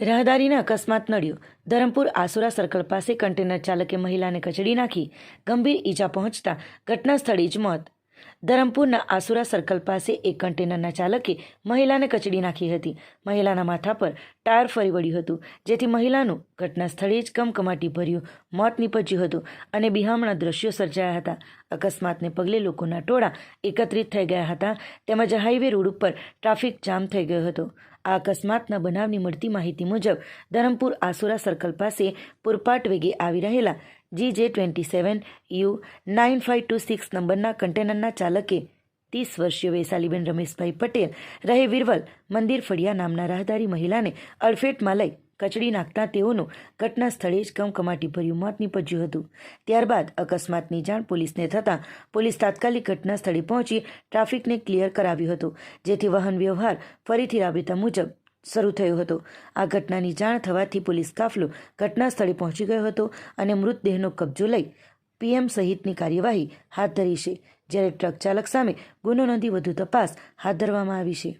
રાહદારીના અકસ્માત નડ્યો. ધરમપુર આસુરા સર્કલ પાસે કન્ટેનર ચાલકે મહિલાને કચડી નાખી ગંભીર ઈજા પહોંચતા ઘટના સ્થળે જ મોત. ધરમપુરના આસુરા સર્કલ પાસે એક કન્ટેનરના ચાલકે મહિલાને કચડી નાખી હતી. મહિલાના માથા પર ટાયર ફરી વળ્યું હતું, જેથી મહિલાનું ઘટના સ્થળે જ કમકમાટી ભર્યું. મોત નીપજ્યું હતું અને બિહામણા દ્રશ્યો સર્જાયા હતા. અકસ્માતને પગલે લોકોના ટોળા એકત્રિત થઈ ગયા હતા, તેમજ હાઈવે રોડ ઉપર ટ્રાફિક જામ થઈ ગયો હતો. આ અકસ્માતના બનાવની મળતી માહિતી મુજબ, ધરમપુર આસુરા સર્કલ પાસે પુરપાટ વેગે આવી રહેલા G J twenty seven U nine five two six નંબરના કન્ટેનરના ચાલકે ત્રીસ વર્ષીય વૈશાલીબેન રમેશભાઈ પટેલ રહે વિરવલ મંદિર ફળિયા નામના રાહદારી મહિલાને અડફેટમાં લઈ કચડી નાખતા તેઓનું ઘટના સ્થળે જ કમકમાટી ભર્યું મોત નીપજ્યું હતું. ત્યારબાદ અકસ્માતની જાણ પોલીસને થતાં પોલીસ તાત્કાલિક ઘટના સ્થળે પહોંચી ટ્રાફિકને ક્લિયર કરાવ્યું હતું, જેથી વાહન વ્યવહાર ફરીથી રાબેતા મુજબ શરૂ થયો હતો. આ ઘટનાની જાણ થવાથી પોલીસ કાફલો ઘટના સ્થળે પહોંચી ગયો હતો અને મૃતદેહનો કબજો લઈ પીએમ સહિતની કાર્યવાહી હાથ ધરી છે. જ્યારે ટ્રક ચાલક સામે ગુનો નોંધી વધુ તપાસ હાથ ધરવામાં આવી છે.